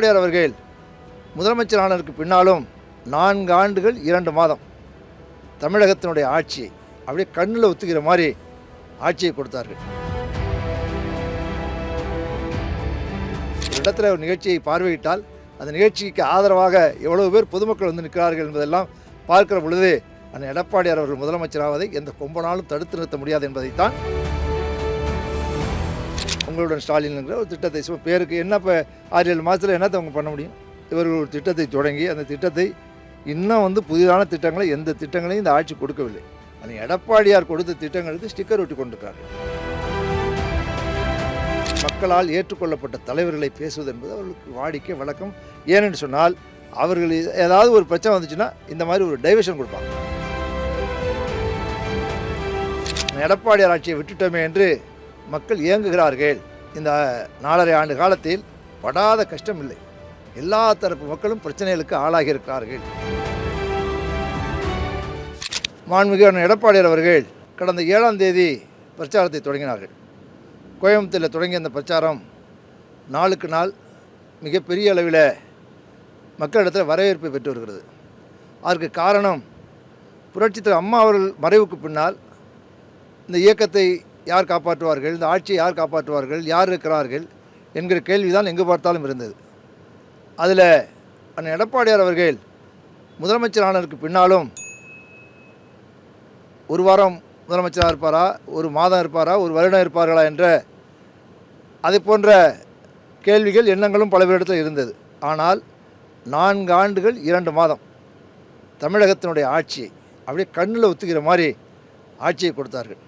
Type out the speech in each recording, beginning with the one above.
எடப்பாடியார் அவர்கள் முதலமைச்சரானதற்கு பின்னாலும் நான்கு ஆண்டுகள் இரண்டு மாதம் தமிழகத்தினுடைய ஆட்சியை அப்படியே கண்ணில் ஒத்துக்கிற மாதிரி ஆட்சியை கொடுத்தார்கள். ஒரு இடத்துல ஒரு நிகழ்ச்சியை பார்வையிட்டால் அந்த நிகழ்ச்சிக்கு ஆதரவாக எவ்வளவு பேர் பொதுமக்கள் வந்து நிற்கிறார்கள் என்பதெல்லாம் பார்க்கிற பொழுது அந்த எடப்பாடியார் அவர்கள் முதலமைச்சராவதை எந்த கொம்பனாலும் தடுத்து நிறுத்த முடியாது என்பதைத்தான் தமிழுடன் ஸ்டாலின்ங்கிற ஒரு திட்டத்தை பேருக்கு என்ன இப்போ ஆறு ஏழு மாதத்தில் என்னத்தை அவங்க பண்ண முடியும்? இவர்கள் ஒரு திட்டத்தை தொடங்கி அந்த திட்டத்தை இன்னும் வந்து புதிதான திட்டங்களை எந்த திட்டங்களையும் இந்த ஆட்சி கொடுக்கவில்லை. அந்த எடப்பாடியார் கொடுத்த திட்டங்களுக்கு ஸ்டிக்கர் ஒட்டி கொண்டிருக்காரு. மக்களால் ஏற்றுக்கொள்ளப்பட்ட தலைவர்களை பேசுவது என்பது அவர்களுக்கு வாடிக்கை வழக்கம். ஏனென்று சொன்னால் அவர்கள் ஏதாவது ஒரு பிரச்சனை வந்துச்சுன்னா இந்த மாதிரி ஒரு டைவர்ஷன் கொடுப்பாங்க. எடப்பாடியார் ஆட்சியை விட்டுட்டோமே என்று மக்கள் இயங்குகிறார்கள். இந்த நாலரை ஆண்டு காலத்தில் படாத கஷ்டம் இல்லை எல்லா தரப்பு மக்களும் பிரச்சனைகளுக்கு ஆளாகியிருக்கிறார்கள். மாண்புமிகு எடப்பாடியார் அவர்கள் கடந்த ஏழாம் தேதி பிரச்சாரத்தை தொடங்கினார்கள். கோயம்புத்தூரில் தொடங்கிய அந்த பிரச்சாரம் நாளுக்கு நாள் மிகப்பெரிய அளவில் மக்களிடத்தில் வரவேற்பை பெற்று வருகிறது. அதற்கு காரணம் புரட்சித்தலைவர் அம்மா அவர்கள் மறைவுக்கு பின்னால் இந்த இயக்கத்தை யார் காப்பாற்றுவார்கள்? இந்த ஆட்சியை யார் காப்பாற்றுவார்கள்? யார் இருக்கிறார்கள்? என்கிற கேள்விதான் எங்கு பார்த்தாலும் இருந்தது. அதில் அண்ணன் எடப்பாடியார் அவர்கள் முதலமைச்சர் ஆனதற்கு பின்னாலும் ஒரு வாரம் முதலமைச்சராக இருப்பாரா? ஒரு மாதம் இருப்பாரா? ஒரு வருடம் இருப்பார்களா? என்ற அதை போன்ற கேள்விகள் எண்ணங்களும் பல பேரிடத்தில் இருந்தது. ஆனால் நான்கு ஆண்டுகள் இரண்டு மாதம் தமிழகத்தினுடைய ஆட்சியை அப்படியே கண்ணில் ஒத்துக்கிற மாதிரி ஆட்சியை கொடுத்தார்கள்.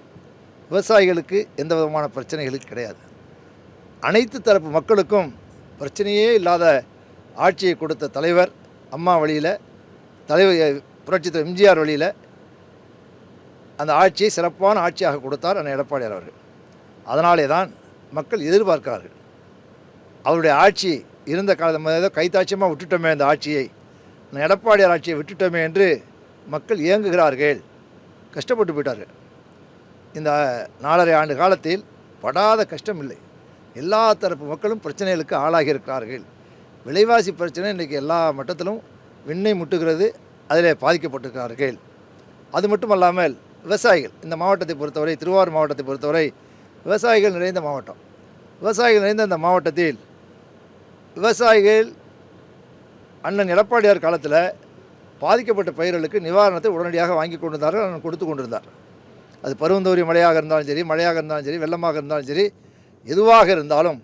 விவசாயிகளுக்கு எந்த விதமான பிரச்சனைகளும் கிடையாது. அனைத்து தரப்பு மக்களுக்கும் பிரச்சனையே இல்லாத ஆட்சியை கொடுத்த தலைவர் அம்மா வழியில் தலைவர் புரட்சித்தர் எம்ஜிஆர் வழியில் அந்த ஆட்சியை சிறப்பான ஆட்சியாக கொடுத்தார் அண்ணன் எடப்பாடியார் அவர்கள். அதனாலே தான் மக்கள் எதிர்பார்க்கிறார்கள். அவருடைய ஆட்சி இருந்த காலம் ஏதோ கைத்தாட்சியமாக விட்டுட்டோமே அந்த ஆட்சியை அந்த எடப்பாடியார் ஆட்சியை விட்டுட்டோமே என்று மக்கள் இயங்குகிறார்கள். கஷ்டப்பட்டு போயிட்டார்கள். இந்த நாலரை ஆண்டு காலத்தில் படாத கஷ்டம் இல்லை எல்லா தரப்பு மக்களும் பிரச்சனைகளுக்கு ஆளாகி இருக்கிறார்கள் விலைவாசி பிரச்சனை இன்றைக்கி எல்லா மட்டத்திலும் விண்ணை முட்டுகிறது அதில் பாதிக்கப்பட்டிருக்கிறார்கள். அது மட்டும் அல்லாமல் விவசாயிகள் இந்த மாவட்டத்தை பொறுத்தவரை திருவாரூர் மாவட்டத்தை பொறுத்தவரை விவசாயிகள் நிறைந்த மாவட்டம். விவசாயிகள் நிறைந்த இந்த மாவட்டத்தில் விவசாயிகள் அண்ணன் எடப்பாடியார் காலத்தில் பாதிக்கப்பட்ட பயிர்களுக்கு நிவாரணத்தை உடனடியாக வாங்கி கொண்டிருந்தார்கள் கொடுத்து கொண்டிருந்தார். அது பருவந்தோரி மழையாக இருந்தாலும் சரி மழையாக இருந்தாலும் சரி வெள்ளமாக இருந்தாலும் சரி எதுவாக இருந்தாலும்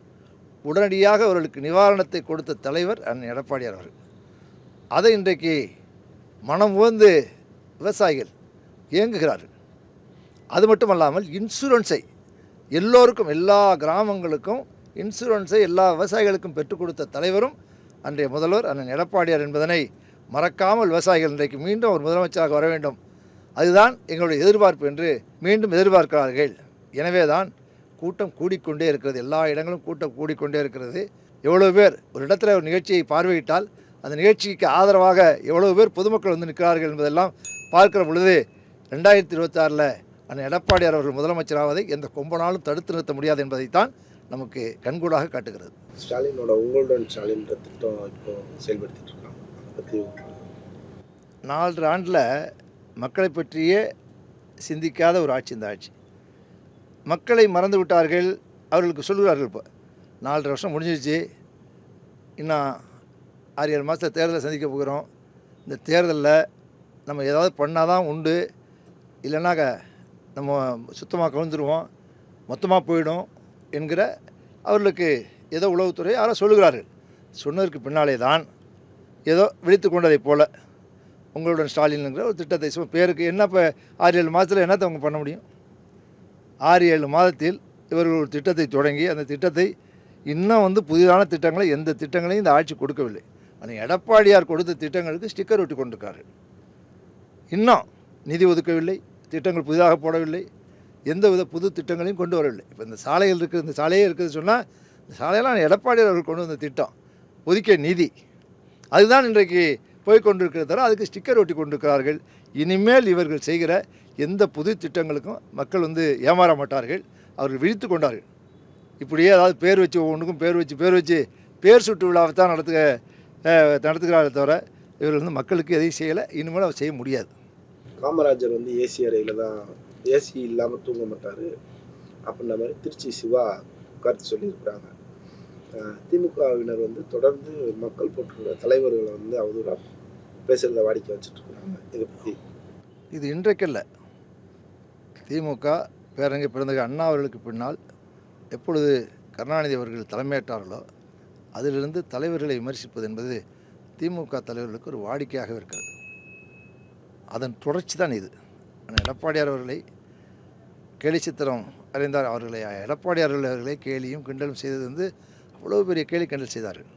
உடனடியாக அவர்களுக்கு நிவாரணத்தை கொடுத்த தலைவர் அண்ணன் எடப்பாடியார் அவர்கள். அதை இன்றைக்கு மனம் உகந்து விவசாயிகள் இயங்குகிறார்கள் அது மட்டும் அல்லாமல் இன்சூரன்ஸை எல்லோருக்கும் எல்லா கிராமங்களுக்கும் இன்சூரன்ஸை எல்லா விவசாயிகளுக்கும் பெற்றுக் கொடுத்த தலைவரும் அன்றைய முதல்வர் அண்ணன் எடப்பாடியார் என்பதனை மறக்காமல் விவசாயிகள் இன்றைக்கு மீண்டும் ஒரு முதலமைச்சராக வர வேண்டும் அதுதான் எங்களுடைய எதிர்பார்ப்பு என்று மீண்டும் எதிர்பார்க்கிறார்கள். எனவே தான் கூட்டம் கூடிக்கொண்டே இருக்கிறது. எல்லா இடங்களும் கூட்டம் கூடிக்கொண்டே இருக்கிறது. எவ்வளோ பேர் ஒரு இடத்துல ஒரு நிகழ்ச்சியை பார்வையிட்டால் அந்த நிகழ்ச்சிக்கு ஆதரவாக எவ்வளோ பேர் பொதுமக்கள் வந்து நிற்கிறார்கள் என்பதெல்லாம் பார்க்கிற பொழுது ரெண்டாயிரத்தி இருபத்தாறில் அண்ணன் எடப்பாடியார் அவர்கள் முதலமைச்சராவதை எந்த கொம்பனாலும் தடுத்து நிறுத்த முடியாது என்பதைத்தான் நமக்கு கண்கூடாக காட்டுகிறது. ஸ்டாலினோட உங்களுடன் ஸ்டாலின்ற திட்டம் இப்போ செயல்படுத்திட்டு இருக்காங்க. நாலரை ஆண்டில் மக்களை பற்றியே சிந்திக்காத ஒரு ஆட்சி இந்த ஆட்சி. மக்களை மறந்து விட்டார்கள் அவர்களுக்கு சொல்கிறார்கள் இப்போ நாலரை வருஷம் முடிஞ்சிருச்சு. இன்னும் ஆறு ஏழு மாதத்தில் தேர்தலை சந்திக்க போகிறோம். இந்த தேர்தலில் நம்ம ஏதாவது பண்ணால் தான் உண்டு. இல்லைனாக்க நம்ம சுத்தமாக கவிழ்ந்துருவோம். மொத்தமாக போயிடும் என்கிற அவர்களுக்கு ஏதோ உளவுத்துறை யாரோ சொல்லுகிறார்கள். சொன்னதற்கு பின்னாலே தான் ஏதோ விழித்து கொண்டதைப் போல. உங்களுடன் ஸ்டாலின்ங்கிற ஒரு திட்டத்தை சும்மா பேருக்கு என்ன இப்போ ஆறு ஏழு மாதத்தில் என்னத்தை அவங்க பண்ண முடியும்? ஆறு ஏழு மாதத்தில் இவர்கள் ஒரு திட்டத்தை தொடங்கி அந்த திட்டத்தை இன்னும் வந்து புதிதான திட்டங்களை எந்த திட்டங்களையும் இந்த ஆட்சி கொடுக்கவில்லை. அந்த எடப்பாடியார் கொடுத்த திட்டங்களுக்கு ஸ்டிக்கர் ஒட்டி கொண்டிருக்காரு. இன்னும் நிதி ஒதுக்கவில்லை திட்டங்கள் புதிதாக போடவில்லை எந்த வித புது திட்டங்களையும் கொண்டு வரவில்லை. இப்போ இந்த சாலைகள் இருக்குது இந்த சாலையே இருக்குது சொன்னால் இந்த சாலையெல்லாம் எடப்பாடியார் அவர்கள் கொண்டு வந்த திட்டம் ஒதுக்கிய நிதி. அதுதான் இன்றைக்கு போய் கொண்டிருக்கிறது தவிர அதுக்கு ஸ்டிக்கர் ஒட்டி கொண்டிருக்கிறார்கள். இனிமேல் இவர்கள் செய்கிற எந்த புது திட்டங்களுக்கும் மக்கள் வந்து ஏமாற மாட்டார்கள். அவர்கள் விழித்து கொண்டார்கள். இப்படியே அதாவது பேர் வச்சு ஒவ்வொன்றுக்கும் பேர் வச்சு பேர் வச்சு பேர் சுட்டு விழாவை தான் நடத்துக அஹ், நடத்துகிறாரே தவிர இவர் வந்து மக்களுக்கு எதையும் செய்யலை. இனிமேல் அவர் செய்ய முடியாது. காமராஜர் வந்து ஏசி அறையில் தான் ஏசி இல்லாமல் தூங்க மாட்டார். அப்படின்ற மாதிரி திருச்சி சிவா கருத்து சொல்லியிருக்கிறாங்க. திமுகவினர் வந்து தொடர்ந்து மக்கள் போட்டுள்ள தலைவர்களை வந்து அவதூறாக பேசுகிறத வாடிக்கை வச்சுட்டு இருக்கிறாங்க இதை பற்றி இது இன்றைக்கல்ல. திமுக பேரங்க பிறந்தக அண்ணா அவர்களுக்கு பின்னால் எப்பொழுது கருணாநிதி அவர்கள் தலைமையேற்றார்களோ அதிலிருந்து தலைவர்களை விமர்சிப்பது என்பது திமுக தலைவர்களுக்கு ஒரு வாடிக்கையாக இருக்கிறது. அதன் தொடர்ச்சி தான் இது. ஆனால் எடப்பாடியார் அவர்களை கேலி சித்திரம் அறிந்தார் அவர்களை எடப்பாடியார் அவர்களை கேலியும் கிண்டலும் செய்தது வந்து அவ்வளோ பெரிய கேலி கிண்டல் செய்தார்கள்.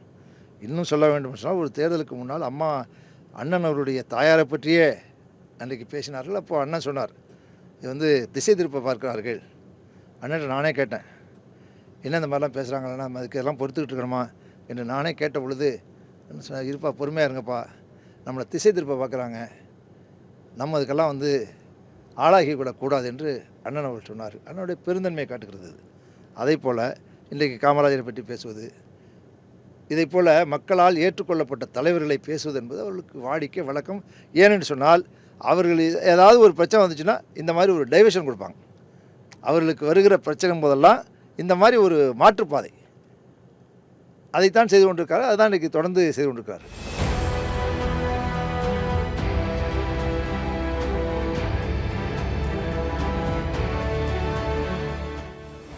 இன்னும் சொல்ல வேண்டும் சொன்னால் ஒரு தேர்தலுக்கு முன்னால் அம்மா அண்ணன் அவருடைய தாயாரை பற்றியே அன்றைக்கு பேசினார்கள். அப்போ அண்ணன் சொன்னார் இது வந்து திசை திருப்ப பார்க்கிறார்கள். அண்ணன் நானே கேட்டேன் என்ன இந்த மாதிரிலாம் பேசுகிறாங்களா நம்ம அதுக்கு எல்லாம் பொறுத்துக்கிட்டு இருக்கணுமா என்று நானே கேட்ட பொழுது என்ன சொன்னார் இருப்பா பொறுமையாக இருங்கப்பா. நம்மளை திசை திருப்ப பார்க்குறாங்க. நம்ம அதுக்கெல்லாம் வந்து ஆளாகி கூடாது என்று அண்ணன் அவர்கள் சொன்னார். அண்ணனுடைய பெருந்தன்மையை காட்டுகிறது அதே போல் இன்றைக்கு காமராஜரை பற்றி பேசுவது. இதைப் போல மக்களால் ஏற்றுக்கொள்ளப்பட்ட தலைவர்களை பேசுவது என்பது அவர்களுக்கு வாடிக்கை வழக்கம். ஏனென்று சொன்னால் அவர்கள் ஏதாவது ஒரு பிரச்சனை வந்துச்சுன்னா இந்த மாதிரி ஒரு டைவர்ஷன் கொடுப்பாங்க. அவர்களுக்கு வருகிற பிரச்சனை போதெல்லாம் இந்த மாதிரி ஒரு மாற்றுப்பாதை. அதைத்தான் செய்து கொண்டிருக்காரு. அதுதான் இன்றைக்கி தொடர்ந்து செய்து கொண்டிருக்காரு